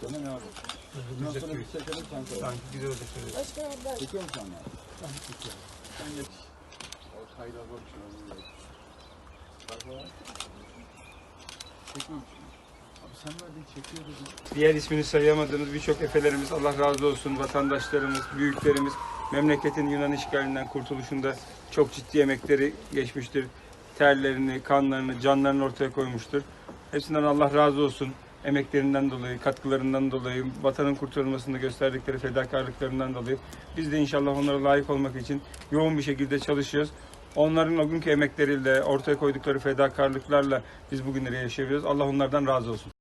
Sana ne yapalım? Bundan sonra biz çekelim sen söyle. Sanki güzel olacak. şöyle. Başka haber. Çekiyor musun sen? Tamam. Sen geç. O kayda bak şuna. Bak bak. Çekmiyor musun? Abi sen verdin çekiyor dedin. Diğer ismini sayamadığımız birçok efelerimiz Allah razı olsun. Vatandaşlarımız, büyüklerimiz memleketin Yunan işgalinden kurtuluşunda çok ciddi emekleri geçmiştir. Terlerini, kanlarını, canlarını ortaya koymuştur. Hepsinden Allah razı olsun. Emeklerinden dolayı, katkılarından dolayı, vatanın kurtarılmasında gösterdikleri fedakarlıklarından dolayı biz de inşallah onlara layık olmak için yoğun bir şekilde çalışıyoruz. Onların o günkü emekleriyle, ortaya koydukları fedakarlıklarla biz bugünleri yaşayabiliyoruz. Allah onlardan razı olsun.